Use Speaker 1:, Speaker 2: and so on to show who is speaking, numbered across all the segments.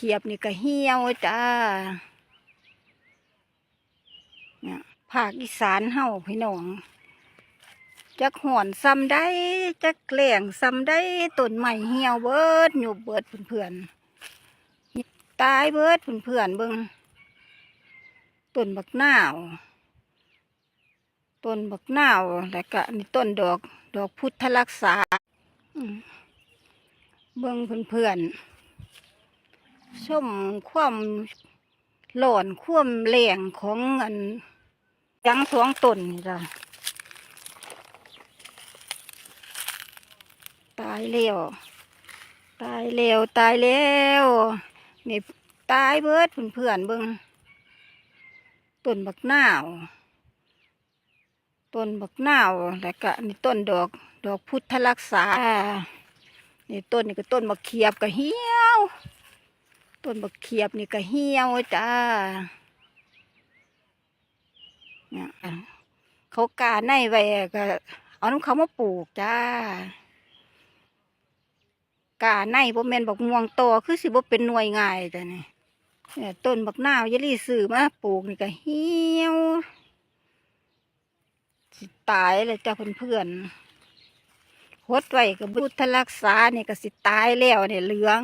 Speaker 1: เขียบนี่ก็เหี่ยวจ้าเนี่ยภาคอีสานเฮาพี่น้องจักหอนซ้ำได้จักแกล้งซ้ำได้ต้นใหม่เหี่ยวเบิดอยู่เบิดเพื่อนๆตายเบิดเพื่อนๆเบิ่งต้นบักนาวต้นบักนาวแล้วก็นนี้ต้นดอกดอกพุทธรักษาเบิ่งเพื่อนๆ ชมความหลอนความแรงของอันยังสองต้นนี่จ้ะตายแล้วตายแล้วตายแล้วนี่ตายเบิดเพื่อนๆเบิ่งต้นบักนาวต้นบักนาวแล้วก็นนี้ต้นดอกดอกพุทธรักษานี่ต้นนี่ก็ต้นบักเขียบก็เหี่ยว ต้นบักเขียบนี่ก็เหี่ยวจ้าเนี่ยเขากาในไว้ก็เอาน้ำเขามาปลูกจ้ากาในบ่แม่นบักม่วงโตคือสิบ่เป็นหน่วยง่ายจ้ะนี่เนี่ยต้นบักนาวยายลี่ซื้อมาปลูกนี่ก็เหี่ยวสิตายเลยจ้าเพื่อนๆหดไว้กับพุทธรักษาเนี่ยก็สิตายแล้วเนี่ยเหลือง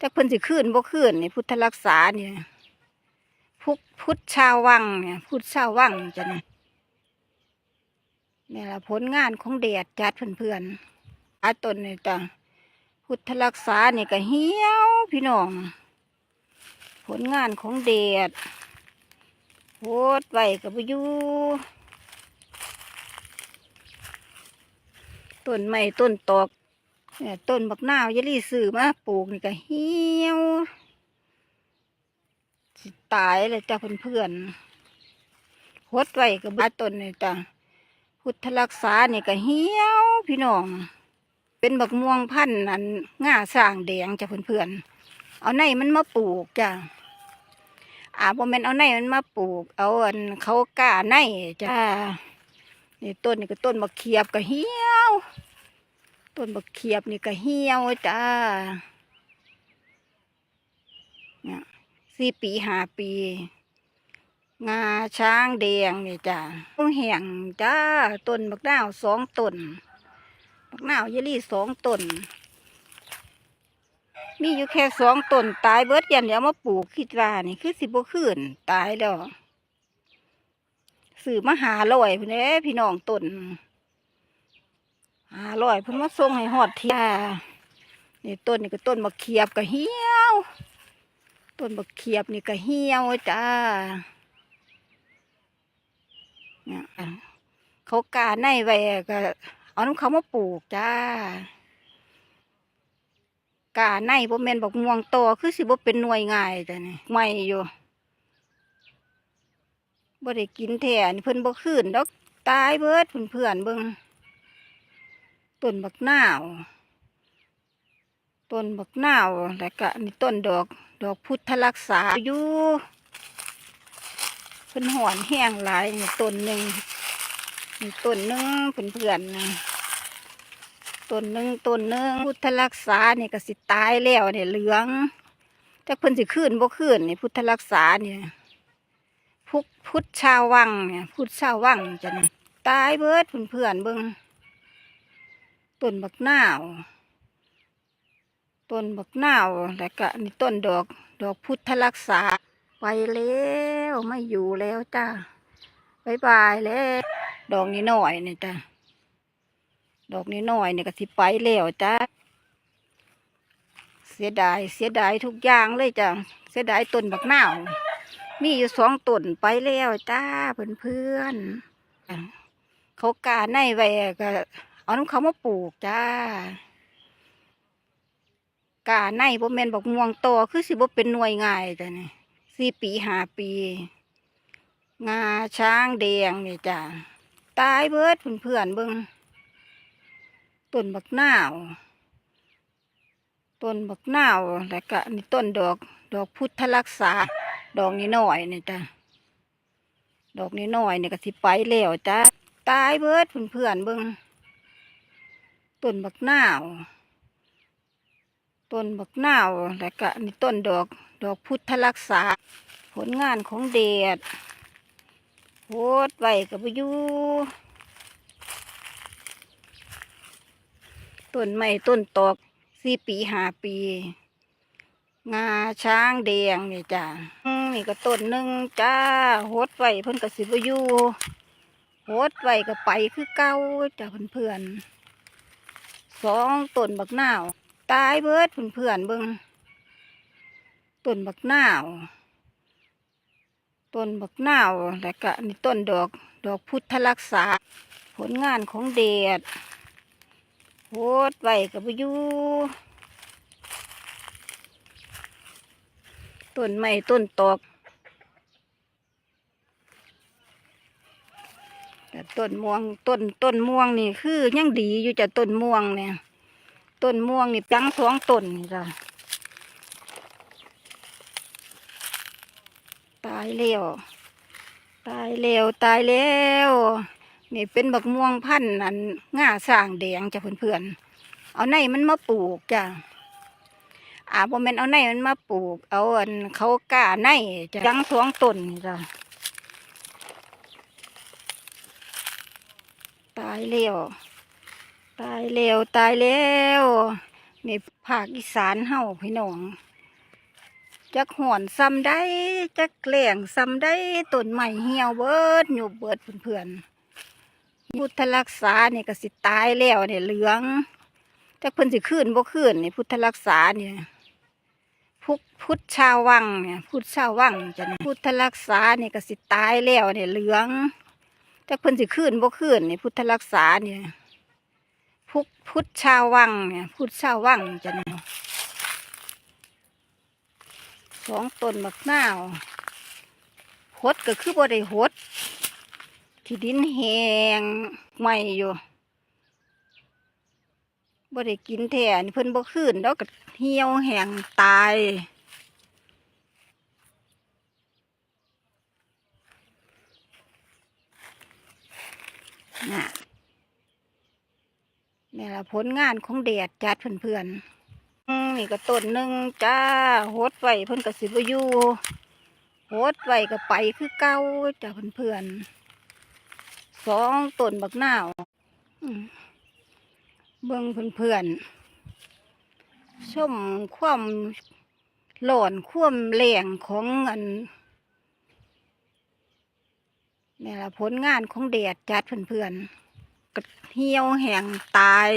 Speaker 1: จักเพิ่นสิขึ้นบ่ขึ้นนี่พุทธรักษาเนี่ยพุทธพุทธชาววังเนี่ยพุทธชาววังจ้ะเนี่ยนี่ละผลงานของแดดจัดเพื่อนๆอาตนนี่จ้ะพุทธรักษาเนี่ยก็เหี่ยวพี่น้อง ผลงานของแดดโหดไว้กับอยู่ต้นไม้ต้นตอก ต้นบักนาวยลี่ซื้อมาปลูกนี่ก็เหี่ยวสิตายเลยจ้าเพื่อนๆหดไว้กับบาต้นนี่จ้ะพุทธรักษานี่ก็เหี่ยวพี่น้อง เป็นบักม่วงพันธุ์อันง่าสร้างแดงจ้ะเพื่อนๆเอาในมันมาปลูกจ้ะอ่าบ่แม่นเอาในมันมาปลูก เอาอันเขากล้าในจ้ะนี่ต้นนี่ก็ต้นบักเขียบก็เหี่ยว ต้นบักเขียบนี่ก็เหี่ยวจ้าเนี่ยสี่ปีห้าปี งาช้างแดงนี่จ้าต้องแห้งจ้าต้นบักนาวสองต้นบักนาวยายลี่สองต้นมีอยู่แค่สองต้นตายเบิดยันเดี๋ยวมาปลูกคิดว่านี่คือสิบขึ้นตายแล้วซื้อมาหาลอยพี่เด้พี่น้องต้น หาลอยเพิ่นมาส่งให้ฮอดที่นี่ต้นนี่ก็ต้นบักเขียบก็เหี่ยว ต้นบักเขียบนี่ก็เหี่ยวจ้าเนี่ยเขากาในไว้ก็เอาน้ำเขามาปลูกจ้ากาในบ่แม่นบักม่วงโตคือสิบ่เป็นหน่วยง่ายแต่นี่ไม่อยู่บ่ได้กินแท้นี่เพิ่นบ่คืนดอกตายเบิดเพื่อนเบิ่ง ต้นบักนาวต้นบักนาวแล้วก็นนี้ต้นดอกดอกพุทธรักษาอยู่เพิ่นหอนแห้งหลายนี่ต้นหนึ่งนี่ต้นหนึ่งเพื่อนๆนต้นหนึ่งต้นหนึ่งพุทธรักษานี่ยก็สิตายแล้วเนี่ยเหลืองแต่เพิ่นสิคืนบ่คืนนี่พุทธรักษาเนี่ยพุกพุทธชาววังเนี่ยพุทธชาววังจะตายเบิดเพื่อนๆเบิ่ง ต้นบักนาวต้นบักนาวแล้วก็นนี้ต้นดอกดอกพุทธรักษา ไปแล้วไม่อยู่แล้วจ้าบายบายแล้วดอกนี้หน่อยเนี่ยจ้าดอกนี้หน่อยเนี่ยก็สิไปแล้วจ้าเสียดายเสียดายทุกอย่างเลยจ้าเสียดายต้นบักนาวมีอยู่สองต้นไปแล้วจ้าเพื่อนเพื่อนเขากาในไว้ก็ เอาน้ำเขามาปลูกจ้ากาในบ่แม่นบอกม่วงโตคือสิบ่เป็นหน่วยง่ายแต่นี่สี่ปีห้าปี งาช้างแดงนี่จ้าตายเบิดเพื่อนๆเบิ่งต้นบักนาวต้นบักนาวแล้วก็นนี้ต้นดอก ดอกพุทธรักษา ดอกนี้หน่อยนี่จ้ะดอกนี้หน่อยนี่ก็สิไปแล้วจ้ะตายเบิดเพื่อนๆเบิ่ง ต้นบักนาวต้นบักนาวแล้วก็อันนี้ต้นดอกดอกพุทธรักษา ผลงานของเดดโหดไว้กับอยู่ต้นไม้ต้นตอกสี่ปีห้าปี งาช้างแดงนี่จ้ะอืมนี่ก็ต้นหนึ่งจ้าโหดไว้เพิ่นก็สิบอยู่โหดไว้ก็ไปคือเก่าจ้ะเพื่อนๆ สองต้นบักนาว ตายเบิดเพื่อนเบิ่งต้นบักนาวต้นบักนาวแล้วก็นนี้ต้นดอกดอกพุทธรักษา ผลงานของเดดโหดไว้กับอยู่ต้นไม้ต้นตอก ต้นม่วงต้นต้นม่วงนี่คือยังดีอยู่จ้ะต้นม่วงเนี่ยต้นม่วงนี่จังสองต้นนี่จ้ะตายแล้วตายแล้วตายแล้วนี่เป็นบักม่วงพันธุ์อันง่าสร้างแดงจ้ะเพื่อนๆเอาในมันมาปลูกจ้ะอ่าบ่แม่นเอาในมันมาปลูก เอาอันเขากล้าในจ้ะจังสองต้นนี่จ้ะายแล้ว ตายแล้วตายแล้วนี่ภาคอีสานเฮาพี่น้องจักหอนซ้ำได้จักแหล่งซ้ำได้ต้นใหม่เหี่ยวเบิดอยู่เบิดเพื่อนๆพุทธรักษาเนี่ยก็สิตายแล้วเนี่ยเหลืองจักเพิ่นสิขึ้นบ่ขึ้นนี่พุทธรักษาเนี่ยพุทพุทธชาววังเนี่ยพุทธชาววังจะเนี่ยพุทธรักษาเนี่ยก็สิตายแล้วเนี่ยเหลือง จักเพิ่นสิขึ้นบ่ขึ้นนี่พุทธรักษาเนี่ยพุกพุทธชาววังเนี่ย พุทธชาววังจะเนี่ยสองต้นมะนาวหดก็คือบ่ได้หดที่ดินแหงใหม่อยู่บ่ได้กินแท้นี่เพิ่นบ่คืนดอกก็เหี่ยวแหงตาย น่ะนี่ละผลงานของแดดจัดเพื่อนๆอืมนี่ก็ต้นหนึ่งจ้าโหดไว้เพิ่อนก็สิบอยู่โหดไว้ก็ไปคือเก่าจ้าเพื่อนๆสองต้นบักนาวอืมเบิ่งเพื่อนๆชมความหลอนความแรงของอัน นี่แหละผลงานของแดดจัดเพื่อนๆก็เหี่ยวแห้งตาย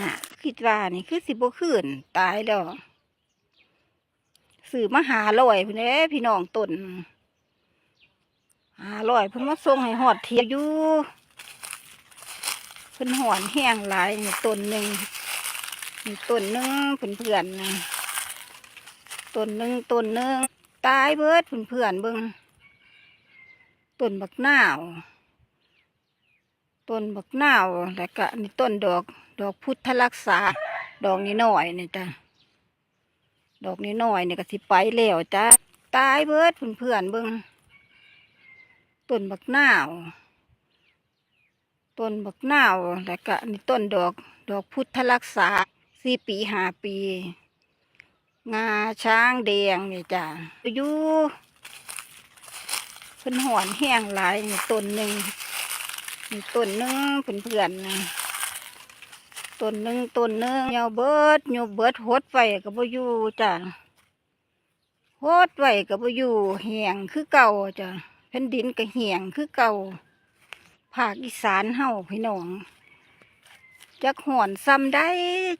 Speaker 1: น่ะ คิดว่านี่คือสิบคืนตายแล้วสื่อมาหาลอยพี่นเด้พี่น้องตนหาลอยเพิ่นมาส่งให้หอดเทียอยู่เพิ่นหอนแห้งหลายต้นหนึ่ง ต้นหนึ่งเพื่อนๆนต้นหนึ่งต้นหนึ่งตายเบิดเพื่อนๆเบิ่งต้นบักนาวต้นบักนาวแล้วก็นนี้ต้นดอกดอกพุทธรักษา ดอกนี้หน้อยนี่จ้ะดอกนี้หน้อยนี่ก็สิไปแล้วจ้ะตายเบิดเพื่อนๆเบิ่งต้นบักนาวต้นบักนาวแล้วก็นนี้ต้นดอกดอกพุทธรักษา สี่ปีห้าปี งาช้างแดงนี่จ้ะอยู่เพิ่นหอนแห้งหลายนี่ต้นหนึ่งนี่ต้นหนึ่งเพื่อนเพื่อนๆต้นหนึ่งต้นหนึ่งเหี่ยวเบิดโยเบิดหดไว้กับบ่อยู่จ้ะหดไว้กับบ่อยู่แห้งคือเก่าจ้ะแผ่นดินก็แห้งคือเก่าภาคอีสานเฮาพี่น้อง จักหอนซ้ำได้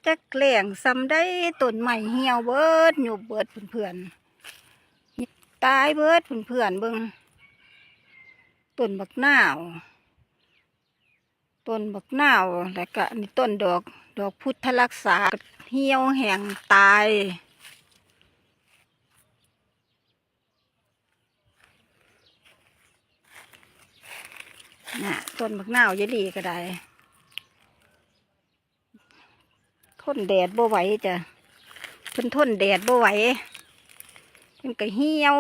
Speaker 1: จักแหลงซ้ำได้ต้นใหม่เหี่ยวเบิดอยู่เบิดเพื่อนๆตายเบิดเพื่อนๆเบิ่งต้นบักนาวต้นบักนาวแล้วก็นนี้ต้นดอกดอกพุทธรักษาเหี่ยวแห้งตายน่ะต้นบักนาวยายหลีก็ได้ ท นแดดบ่ไหวจ้ะเพิ่นทนแดดบ่ไหวเพิ่นก็เหี่ยว